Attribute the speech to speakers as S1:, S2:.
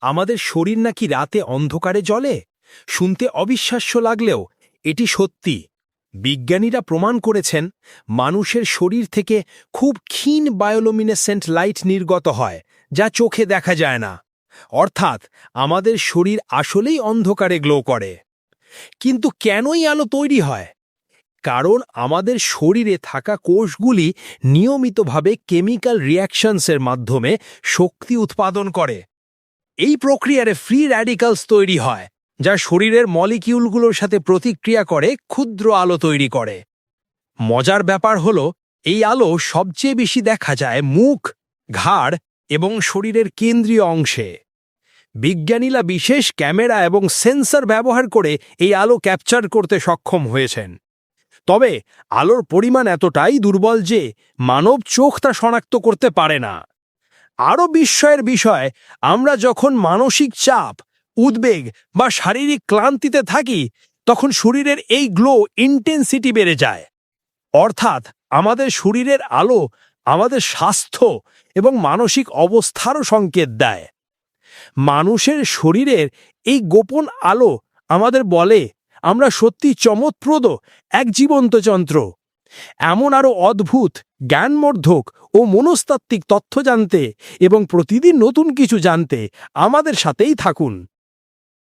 S1: আমাদের শরীর নাকি রাতে অন্ধকারে জ্বলে? শুনতে অবিশ্বাস্য লাগলেও এটি সত্যি। বিজ্ঞানীরা প্রমাণ করেছেন, মানুষের শরীর থেকে খুব ক্ষীণ বায়োলোমিনেসেন্ট লাইট নির্গত হয়, যা চোখে দেখা যায় না। অর্থাৎ, আমাদের শরীর আসলেই অন্ধকারে গ্লো করে। কিন্তু কেনই আলো তৈরি হয়? কারণ আমাদের শরীরে থাকা কোষগুলি নিয়মিতভাবে কেমিক্যাল রিয়াকশনসের মাধ্যমে শক্তি উৎপাদন করে। এই প্রক্রিয়ারে ফ্রি র্যাডিক্যালস তৈরি হয়, যা শরীরের মলিকিউলগুলোর সাথে প্রতিক্রিয়া করে, ক্ষুদ্র আলো তৈরি করে। মজার ব্যাপার হল, এই আলো সবচেয়ে বেশি দেখা যায় মুখ, ঘাড় এবং শরীরের কেন্দ্রীয় অংশে। বিজ্ঞানীরা বিশেষ ক্যামেরা এবং সেন্সর ব্যবহার করে এই আলো ক্যাপচার করতে সক্ষম হয়েছেন। তবে, আলোর পরিমাণ এতটাই দুর্বল যে, মানব চোখ তা শনাক্ত করতে পারে না। আরও বিস্ময়ের বিষয়, আমরা যখন মানসিক চাপ, উদ্বেগ বা শারীরিক ক্লান্তিতে থাকি, তখন শরীরের এই গ্লো ইন্টেন্সিটি বেড়ে যায়। অর্থাৎ আমাদের শরীরের আলো আমাদের স্বাস্থ্য এবং মানসিক অবস্থারও সংকেত দেয়। মানুষের শরীরের এই গোপন আলো আমাদের বলে, আমরা সত্যি চমৎপ্রদ এক জীবন্ত যন্ত্র। এমন আরও অদ্ভুত, জ্ঞানমর্ধক ও মনস্তাত্ত্বিক তথ্য জানতে এবং প্রতিদিন নতুন কিছু জানতে আমাদের সাথেই থাকুন।